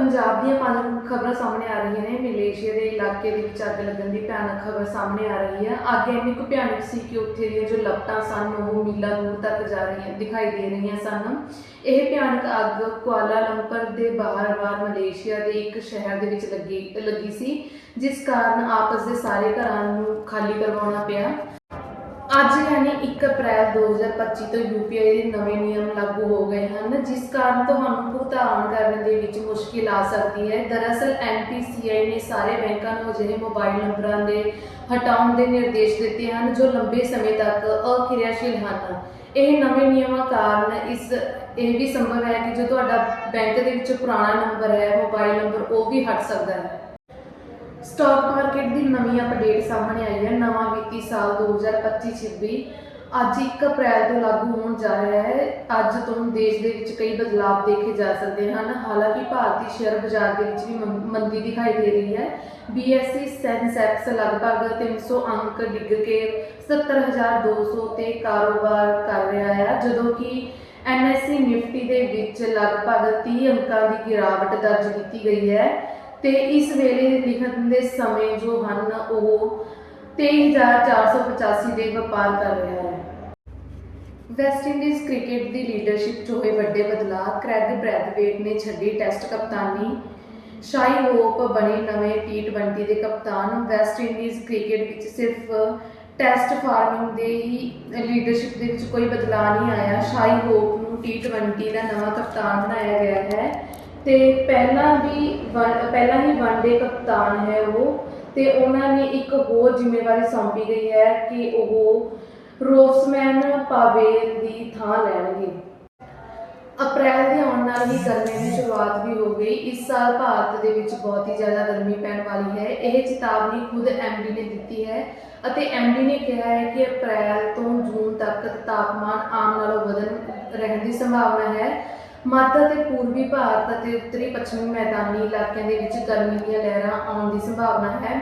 ਪੰਜਾਬ ਦੀਆਂ ਪੰਜ ਖਬਰਾਂ ਸਾਹਮਣੇ ਆ ਰਹੀਆਂ ਨੇ, ਮਲੇਸ਼ੀਆ ਦੇ ਇਲਾਕੇ ਦੇ ਵਿੱਚ ਅੱਗ ਲੱਗਣ ਦੀ ਭਿਆਨਕ ਖਬਰ ਸਾਹਮਣੇ ਆ ਰਹੀ ਹੈ। ਅੱਗ ਇੰਨੀ ਕੁ ਭਿਆਨਕ ਸੀ ਕਿ ਉੱਥੇ ਦੀਆਂ ਜੋ ਲਪਟਾਂ ਸਨ, ਉਹ ਮੀਲਾਂ ਦੂਰ ਤੱਕ ਜਾ ਰਹੀਆਂ, ਦਿਖਾਈ ਦੇ ਰਹੀਆਂ ਸਨ। ਇਹ ਭਿਆਨਕ ਅੱਗ ਕੁਆਲਾ ਲੰਪਰ ਦੇ ਬਾਹਰ-ਬਾਹਰ ਮਲੇਸ਼ੀਆ ਦੇ ਇੱਕ ਸ਼ਹਿਰ ਦੇ ਵਿੱਚ ਲੱਗੀ ਲੱਗੀ ਸੀ, ਜਿਸ ਕਾਰਨ ਆਪਸ ਦੇ ਸਾਰੇ ਘਰਾਂ ਨੂੰ ਖਾਲੀ ਕਰਵਾਉਣਾ ਪਿਆ। ਅੱਜ ਯਾਨੀ 1 ਅਪ੍ਰੈਲ 2025 ਤੋਂ ਯੂਪੀਆਈ ਦੇ ਨਵੇਂ ਨਿਯਮ ਲਾਗੂ ਹੋ ਗਏ ਹਨ ਜਿਸ ਕਾਰਨ ਤੁਹਾਨੂੰ ਭੁਗਤਾਨ ਕਰਨ ਦੇ ਵਿੱਚ ਮੁਸ਼ਕਿਲ ਆ ਸਕਦੀ ਹੈ। ਦਰਅਸਲ ਐਨਪੀਸੀਆਈ ਨੇ ਸਾਰੇ ਬੈਂਕਾਂ ਨੂੰ ਅਜਿਹੇ ਮੋਬਾਈਲ ਨੰਬਰਾਂ ਦੇ ਹਟਾਉਣ ਦੇ ਨਿਰਦੇਸ਼ ਦਿੱਤੇ ਹਨ, ਜੋ ਲੰਬੇ ਸਮੇਂ ਤੱਕ ਅਕਿਰਿਆਸ਼ੀਲ ਹਨ। ਇਹ ਨਵੇਂ ਨਿਯਮਾਂ ਕਾਰਨ ਇਸ, ਇਹ ਵੀ ਸੰਭਵ ਹੈ ਕਿ ਜੋ ਤੁਹਾਡਾ ਬੈਂਕ ਦੇ ਵਿੱਚ ਪੁਰਾਣਾ ਨੰਬਰ ਹੈ, ਮੋਬਾਈਲ ਨੰਬਰ, ਉਹ ਵੀ ਹਟ ਸਕਦਾ ਹੈ। ਸਟਾਕ ਮਾਰਕੀਟ ਦੀ ਨਵੀਂ ਅਪਡੇਟ ਸਾਹਮਣੇ ਆਈ ਹੈ। ਨਵਾਂ ਵਿੱਤੀ ਸਾਲ 2025-26 ਅੱਜ 1 ਅਪ੍ਰੈਲ ਤੋਂ ਲਾਗੂ ਹੋਣ ਜਾ ਰਿਹਾ ਹੈ। ਅੱਜ ਤੋਂ ਦੇਸ਼ ਦੇ ਵਿੱਚ ਕਈ ਬਦਲਾਅ ਦੇਖੇ ਜਾ ਸਕਦੇ ਹਨ। ਹਾਲਾਂਕਿ ਭਾਰਤੀ ਸ਼ੇਅਰ ਬਾਜ਼ਾਰ ਦੇ ਵਿੱਚ ਵੀ ਮੰਦੀ ਦਿਖਾਈ ਦੇ ਰਹੀ ਹੈ। BSE ਸੈਂਸੈਕਸ ਲਗਭਗ 300 ਅੰਕ ਡਿੱਗ ਕੇ 70200 ਤੇ ਕਾਰੋਬਾਰ ਕਰ ਰਿਹਾ ਹੈ। ਜਦੋਂ ਕਿ NSE ਨਿਫਟੀ ਦੇ ਵਿੱਚ ਲਗਭਗ 30 ਅੰਕਾਂ ਦੀ ਗਿਰਾਵਟ ਦਰਜ ਕੀਤੀ ਗਈ ਹੈ ਤੇ ਇਸ ਵੇਲੇ ਲਿਖਣ ਦੇ ਸਮੇਂ ਜੋ ਹਨ, ਉਹ 23485 ਦੇ ਵਪਾਰ ਕਰ ਰਿਹਾ ਹੈ। ਵੈਸਟ ਇੰਡੀਜ਼ ਕ੍ਰਿਕਟ ਦੀ ਲੀਡਰਸ਼ਿਪ 'ਚ ਹੋਏ ਵੱਡੇ ਬਦਲਾਅ ਕ੍ਰੈਗ ਬ੍ਰੈਥਵੇਟ ਨੇ ਛੱਡੀ ਟੈਸਟ ਕਪਤਾਨੀ। ਸ਼ਾਈ ਹੋਪ ਬਣੇ ਨਵੇਂ T20 ਦੇ ਕਪਤਾਨ। ਵੈਸਟ ਇੰਡੀਜ਼ ਕ੍ਰਿਕਟ ਵਿੱਚ ਸਿਰਫ ਟੈਸਟ ਫਾਰਮਿੰਗ ਦੇ ਹੀ ਲੀਡਰਸ਼ਿਪ ਦੇ ਵਿੱਚ ਕੋਈ ਬਦਲਾਅ ਨਹੀਂ ਆਇਆ। ਸ਼ਾਈ ਹੋਪ ਨੂੰ T20 ਦਾ ਨਵਾਂ ਕਪਤਾਨ ਬਣਾਇਆ ਗਿਆ ਹੈ ਤੇ ਪਹਿਲਾਂ ਵੀ ਪਹਿਲਾਂ ਹੀ ਵਨਡੇ ਕਪਤਾਨ ਹੈ ਉਹ। ਤੇ ਉਹਨਾਂ ਨੇ ਇੱਕ ਹੋਰ ਜ਼ਿੰਮੇਵਾਰੀ ਸੌਂਪੀ ਗਈ ਹੈ ਕਿ ਉਹ ਰੋਸਮੈਨ ਪਾਵੇਲ ਦੀ ਥਾਂ ਲੈਣਗੇ। ਅਪ੍ਰੈਲ ਦੇ ਆਉਣ ਨਾਲ ਹੀ ਗਰਮੀ ਦੀ ਸ਼ੁਰੂਆਤ ਵੀ ਹੋ ਗਈ। ਇਸ ਸਾਲ ਭਾਰਤ ਦੇ ਵਿੱਚ ਬਹੁਤ ਹੀ ਜ਼ਿਆਦਾ ਗਰਮੀ ਪੈਣ ਵਾਲੀ ਹੈ। ਇਹ ਚੇਤਾਵਨੀ ਖੁਦ ਐਮਡੀ ਨੇ ਦਿੱਤੀ ਹੈ ਅਤੇ ਐਮਡੀ ਨੇ ਕਿਹਾ ਹੈ ਕਿ ਅਪ੍ਰੈਲ ਤੋਂ ਜੂਨ ਤੱਕ ਤਾਪਮਾਨ ਆਮ ਨਾਲੋਂ ਵਧਣ ਰਹਿਣ ਦੀ ਸੰਭਾਵਨਾ ਹੈ। ਮੱਧ ਅਤੇ ਪੂਰਬੀ ਭਾਰਤ ਅਤੇ ਉੱਤਰੀ ਪੱਛਮੀ ਮੈਦਾਨੀ ਇਲਾਕਿਆਂ ਦੇ ਵਿੱਚ ਗਰਮੀ ਦੀਆਂ ਲਹਿਰਾਂ ਆਉਣ ਦੀ ਸੰਭਾਵਨਾ ਹੈ।